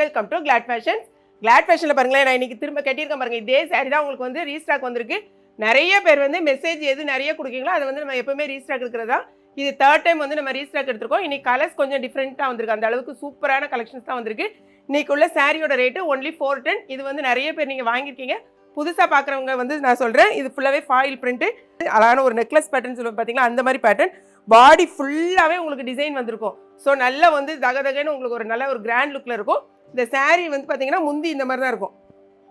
Welcome to Glad Fashion Glad ஃபேஷனில் பாருங்களேன் நான் இன்னைக்கு திரும்ப கட்டியிருக்கேன் பாருங்க இதே சாரி தான் உங்களுக்கு வந்து ரீஸ்டாக் வந்திருக்கு. நிறைய பேர் வந்து மெசேஜ் எது நிறைய கொடுக்கீங்களோ அதை வந்து நம்ம எப்போவுமே ரீஸ்டாக் எடுக்கிறதா? இது தேர்ட் டைம் வந்து நம்ம ரீஸ்டாக் எடுத்திருக்கோம். இன்னைக்கு கலர்ஸ் கொஞ்சம் டிஃப்ரெண்ட்டாக வந்திருக்கு. அந்த அளவுக்கு சூப்பரான கலெக்ஷன்ஸ் தான் வந்திருக்கு. இன்றைக்கி உள்ள சாரியோட ரேட்டு ஒன்லி ஃபோர் டென் இது வந்து நிறைய பேர் நீங்கள் வாங்கியிருக்கீங்க. புதுசாக பார்க்குறவங்க வந்து நான் சொல்கிறேன் இது ஃபுல்லாகவே ஃபாயில் பிரிண்ட்டு அழகான ஒரு நெக்லஸ் பேட்டர்ன் சொல்லுவோம் பார்த்தீங்களா அந்த மாதிரி பேட்டர்ன் பாடி ஃபுல்லாகவே உங்களுக்கு டிசைன் வந்திருக்கும். ஸோ நல்லா வந்து தக தகன்னு உங்களுக்கு ஒரு நல்ல ஒரு கிராண்ட் லுக்கில் இருக்கும். இந்த saree வந்து பார்த்தீங்கன்னா முந்தி இந்த மாதிரி தான் இருக்கும்.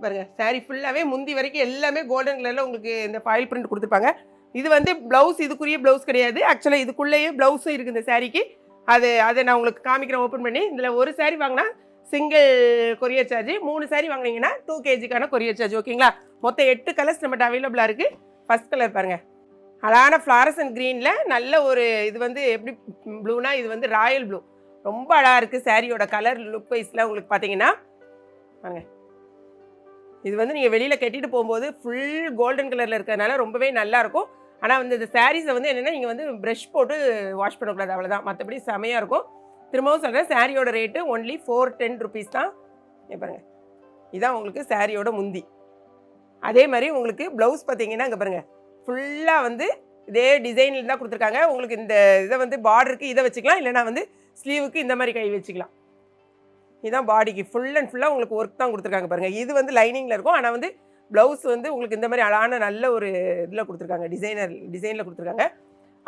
பாருங்க saree ஃபுல்லாகவே முந்தி வரைக்கும் எல்லாமே கோல்டன் கலரில் உங்களுக்கு இந்த ஃபாயில் பிரிண்ட் கொடுத்துருப்பாங்க. இது வந்து ப்ளவுஸ் இதுக்குரிய ப்ளவுஸ் கிடையாது. ஆக்சுவலாக இதுக்குள்ளேயே ப்ளவுஸும் இருக்குது இந்த சாரிக்கு அது அதை நான் உங்களுக்கு காமிக்கிறேன் ஓப்பன் பண்ணி. இதில் ஒரு saree வாங்கினா சிங்கிள் கொரியர் சார்ஜ் மூணு saree வாங்கினீங்கன்னா டூ கேஜிக்கான கொரியர் சார்ஜ் ஓகேங்களா மொத்தம் எட்டு கலர்ஸ் நம்மகிட்ட அவைலபிளாக இருக்குது ஃபஸ்ட் கலர் பாருங்கள் அழகான அண்ட் க்ரீனில் நல்ல ஒரு இது வந்து எப்படி ப்ளூனா இது வந்து ராயல் ப்ளூ ரொம்ப அழகாக இருக்குது சாரியோட கலர் லுக் வைஸில் உங்களுக்கு பார்த்தீங்கன்னா பாருங்க இது வந்து நீங்கள் வெளியில் கட்டிட்டு போகும்போது ஃபுல் கோல்டன் கலரில் இருக்கிறதுனால ரொம்பவே நல்லாயிருக்கும் ஆனால் வந்து இந்த சாரீஸை வந்து என்னென்னா நீங்கள் வந்து ப்ரஷ் போட்டு வாஷ் பண்ணக்கூடாது. அவ்வளோதான் மற்றபடி செமையாக இருக்கும். திரும்பவும் சொல்கிறேன் சாரியோட rate only four ten rupees தான். இங்க பாருங்க. இதான் உங்களுக்கு சாரியோட முந்தி. அதே மாதிரி உங்களுக்கு ப்ளவுஸ் பார்த்தீங்கன்னா இங்கே பாருங்கள் ஃபுல்லாக வந்து இதே டிசைனில் தான் கொடுத்துருக்காங்க. உங்களுக்கு இந்த இதை வந்து பார்டருக்கு இதை வச்சுக்கலாம். இல்லைனா வந்து ஸ்லீவுக்கு இந்த மாதிரி கை வச்சுக்கலாம். இதுதான் பாடிக்கு ஃபுல் அண்ட் ஃபுல்லாக உங்களுக்கு ஒர்க் தான் கொடுத்துருக்காங்க பாருங்கள் இது வந்து லைனிங்கில் இருக்கும். ஆனால் வந்து ப்ளவுஸ் வந்து உங்களுக்கு இந்த மாதிரி அழகான நல்ல ஒரு இதில் கொடுத்துருக்காங்க. டிசைனர் டிசைனில் கொடுத்துருக்காங்க.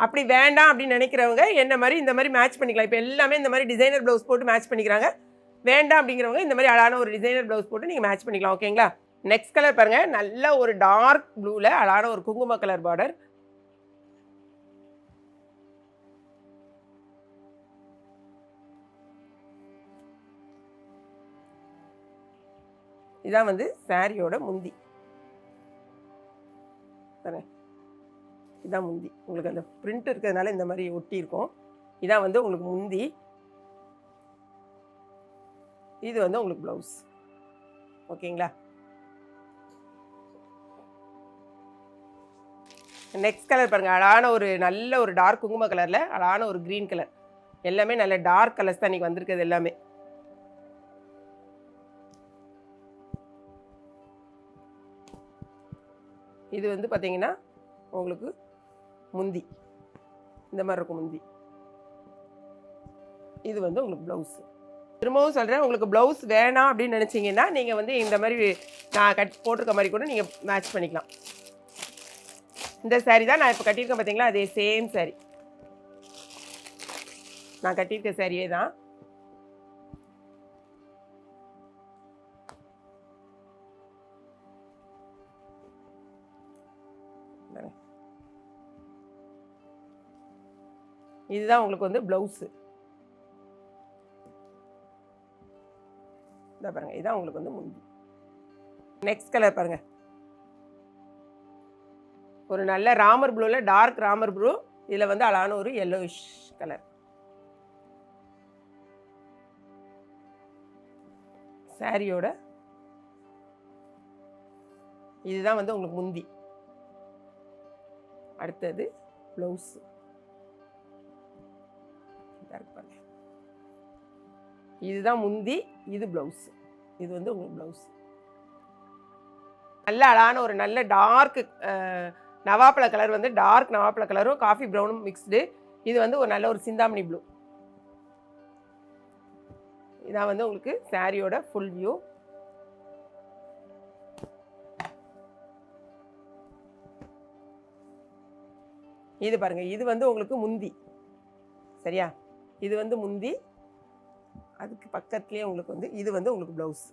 அப்படி வேண்டாம் அப்படின்னு நினைக்கிறவங்க என்ன மாதிரி இந்த மாதிரி மேட்ச் பண்ணிக்கலாம். இப்போ எல்லாமே இந்த மாதிரி டிசைனர் ப்ளவுஸ் போட்டு மேட்ச் பண்ணிக்கிறாங்க. வேண்டாம் அப்படிங்கிறவங்க இந்த மாதிரி அழகான ஒரு டிசைனர் ப்ளவுஸ் போட்டு நீங்கள் மேட்ச் பண்ணிக்கலாம். ஓகேங்களா நெக்ஸ்ட் கலர் பாருங்கள் நல்ல ஒரு டார்க் ப்ளூவில் அழகான ஒரு குங்கும கலர் பார்டர் இதான் வந்து சாரியோட முந்தி. தானே இதான் முந்தி. உங்களுக்கு அந்த பிரிண்ட் இருக்கிறதுனால இந்த மாதிரி ஒட்டி இருக்கும் இதான் வந்து உங்களுக்கு முந்தி. இது வந்து உங்களுக்கு ப்ளவுஸ் ஓகேங்களா? நெக்ஸ்ட் கலர் பாருங்கள் அழகான ஒரு நல்ல ஒரு டார்க் குங்கும கலரில் அழகான ஒரு க்ரீன் கலர் எல்லாமே நல்ல டார்க் கலர்ஸ் தான் இன்றைக்கி வந்திருக்குது எல்லாமே. இது வந்து பார்த்தீங்கன்னா உங்களுக்கு முந்தி. இந்த மாதிரி இருக்கும் முந்தி. இது வந்து உங்களுக்கு ப்ளவுஸ் திரும்பவும் சொல்கிறேன் உங்களுக்கு ப்ளவுஸ் வேணாம் அப்படின்னு நினச்சிங்கன்னா நீங்கள் வந்து இந்த மாதிரி நான் கட் போட்டிருக்க மாதிரி கூட நீங்கள் மேட்ச் பண்ணிக்கலாம். இந்த saree தான் நான் இப்போ கட்டியிருக்கேன் பார்த்தீங்களா அதே சேம் saree. நான் கட்டியிருக்க சாரியே தான் இதுதான் உங்களுக்கு வந்து ப்ளவுஸு இதை பாருங்க இதான் உங்களுக்கு வந்து முந்தி. நெக்ஸ்ட் கலர் பாருங்க. ஒரு நல்ல ராமர் ப்ளூவில் டார்க் ராமர் ப்ளூ இதில் வந்து அழகான ஒரு yellowish கலர் சாரியோட இதுதான் வந்து உங்களுக்கு முந்தி. அடுத்தது ப்ளவுஸு இதுதான் முந்தி இது ப்ளவுஸ் இது வந்து உங்களுக்கு ப்ளவுஸ் நல்ல அழகான ஒரு நல்ல டார்க் நவாப்பழ கலர் வந்து டார்க் நவாப்பழ கலரும் காஃபி ப்ரௌனும் மிக்ஸ்டு இது வந்து ஒரு நல்ல ஒரு சிந்தாமணி ப்ளூ இதான் வந்து உங்களுக்கு சாரியோட ஃபுல் வியூ இது பாருங்க இது வந்து உங்களுக்கு முந்தி. சரியா? இது வந்து முந்தி அதுக்கு பக்கத்துலேயே உங்களுக்கு வந்து இது வந்து உங்களுக்கு ப்ளவுஸ்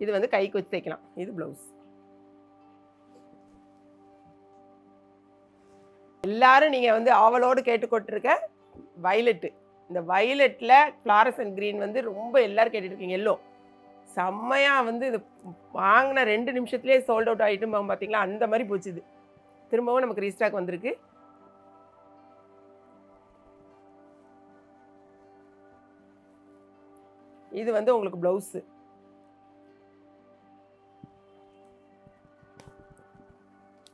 இது வந்து கைக்கு வச்சு தைக்கலாம். இது ப்ளவுஸ் எல்லாரும் நீங்கள் வந்து ஆவலோடு கேட்டுக்கொட்டிருக்க வயலட்டு இந்த வயலட்டில் ஃப்ளாரசன் க்ரீன் வந்து ரொம்ப எல்லோரும் கேட்டுட்டு இருக்கீங்க எல்லோ செம்மையாக வந்து இது வாங்கின ரெண்டு நிமிஷத்துலேயே சோல்ட் அவுட் ஆகிட்டு பார்த்தீங்களா அந்த மாதிரி போச்சுது திரும்பவும் நமக்கு ரீஸ்டாக் வந்திருக்கு. இது வந்து உங்களுக்கு ப்ளவுஸு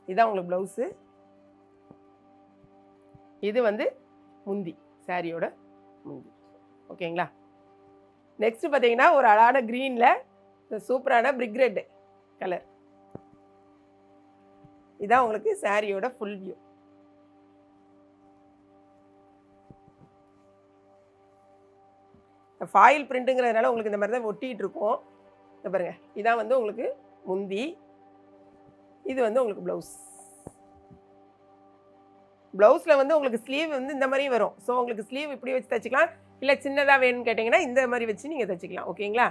இதான் உங்களுக்கு ப்ளவுஸு இது வந்து முந்தி சாரியோட முந்தி. ஓகேங்களா? நெக்ஸ்ட் பார்த்தீங்கன்னா ஒரு அழகான க்ரீனில் சூப்பரான பிரிக் ரெட்டு கலர் இதான் உங்களுக்கு சாரியோட ஃபுல் வியூ ஃபாயில் பிரிண்ட்டுங்கிறதுனால உங்களுக்கு இந்த மாதிரி தான் ஒட்டிகிட்டு இருக்கும் இந்த பாருங்கள் இதான் வந்து உங்களுக்கு முந்தி. இது வந்து உங்களுக்கு ப்ளவுஸ் ப்ளவுஸில் வந்து உங்களுக்கு ஸ்லீவ் வந்து இந்த மாதிரி வரும். ஸோ உங்களுக்கு ஸ்லீவ் இப்படி வச்சு தைச்சிக்கலாம். இல்லை சின்னதாக வேணும்னு கேட்டிங்கன்னா இந்த மாதிரி வச்சு நீங்கள் தைச்சிக்கலாம். ஓகேங்களா?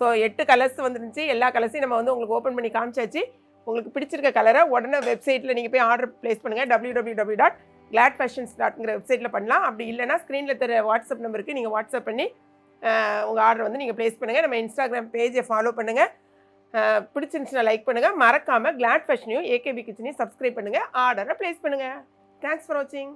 ஸோ எட்டு கலர்ஸ் வந்துருந்துச்சு. எல்லா கலர்ஸையும் நம்ம வந்து உங்களுக்கு ஓப்பன் பண்ணி காமிச்சாச்சு. உங்களுக்கு பிடிச்சிருக்க கலரை உடனே வெப்சைட்டில் நீங்கள் போய் ஆர்டர் ப்ளேஸ் பண்ணுங்கள் W W W dot Glad Fashions டாட்ங்கிற வெப்சைட்டில் பண்ணலாம். அப்படி இல்லைனா ஸ்க்ரீனில் தர வாட்ஸ்அப் நம்பருக்கு நீங்கள் வாட்ஸ்அப் பண்ணி உங்கள் ஆர்டர் வந்து நீங்கள் ப்ளேஸ் பண்ணுங்கள் நம்ம இன்ஸ்டாகிராம் பேஜை ஃபாலோ பண்ணுங்கள் பிடிச்சிருந்துச்சுன்னா லைக் பண்ணுங்கள் மறக்காமல் கிளாட் ஃபேஷனையும் ஏகேபி கிச்சனையும் சப்ஸ்கிரைப் பண்ணுங்கள் ஆர்டரை ப்ளேஸ் பண்ணுங்கள் தேங்க்ஸ் ஃபார் வாட்சிங்